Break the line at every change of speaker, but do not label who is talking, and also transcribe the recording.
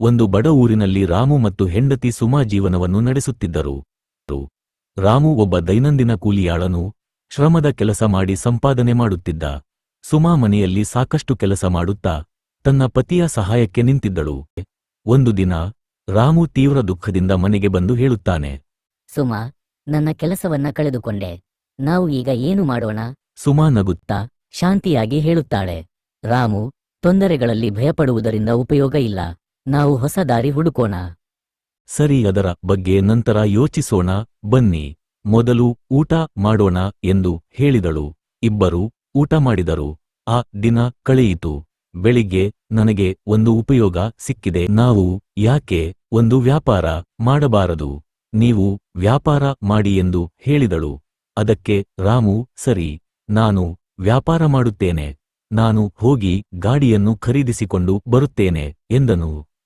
ಒಂದು ಬಡ ಊರಿನಲ್ಲಿ ರಾಮು ಮತ್ತು ಹೆಂಡತಿ ಸುಮಾ ಜೀವನವನ್ನು ನಡೆಸುತ್ತಿದ್ದರು. ರಾಮು ಒಬ್ಬ ದೈನಂದಿನ ಕೂಲಿಯಾಳನು ಶ್ರಮದ ಕೆಲಸ ಮಾಡಿ ಸಂಪಾದನೆ ಮಾಡುತ್ತಿದ್ದ. ಸುಮಾ ಮನೆಯಲ್ಲಿ ಸಾಕಷ್ಟು ಕೆಲಸ ಮಾಡುತ್ತಾ ತನ್ನ ಪತಿಯ ಸಹಾಯಕ್ಕೆ ನಿಂತಿದ್ದಳು. ಒಂದು ದಿನ ರಾಮು ತೀವ್ರ ದುಃಖದಿಂದ ಮನೆಗೆ ಬಂದು ಹೇಳುತ್ತಾನೆ
ಸುಮಾ ನನ್ನ ಕೆಲಸವನ್ನ ಕಳೆದುಕೊಂಡೆ. ನಾವು ಈಗ ಏನು ಮಾಡೋಣ?
ಸುಮಾ ನಗುತ್ತಾ
ಶಾಂತಿಯಾಗಿ ಹೇಳುತ್ತಾಳೆ ರಾಮು ತೊಂದರೆಗಳಲ್ಲಿ ಭಯಪಡುವುದರಿಂದ ಉಪಯೋಗ ಇಲ್ಲ. ನಾವು ಹೊಸ ದಾರಿ ಹುಡುಕೋಣ.
ಸರಿ, ಅದರ ಬಗ್ಗೆ ನಂತರ ಯೋಚಿಸೋಣ. ಬನ್ನಿ, ಮೊದಲು ಊಟ ಮಾಡೋಣ ಎಂದು ಹೇಳಿದಳು. ಇಬ್ಬರು ಊಟ ಮಾಡಿದರು. ಆ ದಿನ ಕಳೆಯಿತು. ಬೆಳಿಗ್ಗೆ ನನಗೆ ಒಂದು ಉಪಯೋಗ ಸಿಕ್ಕಿದೆ. ನಾವು ಯಾಕೆ ಒಂದು ವ್ಯಾಪಾರ ಮಾಡಬಾರದು? ನೀವು ವ್ಯಾಪಾರ ಮಾಡಿ ಎಂದು ಹೇಳಿದಳು. ಅದಕ್ಕೆ ರಾಮು, ಸರಿ, ನಾನು ವ್ಯಾಪಾರ ಮಾಡುತ್ತೇನೆ. ನಾನು ಹೋಗಿ ಗಾಡಿಯನ್ನು ಖರೀದಿಸಿಕೊಂಡು ಬರುತ್ತೇನೆ ಎಂದನು.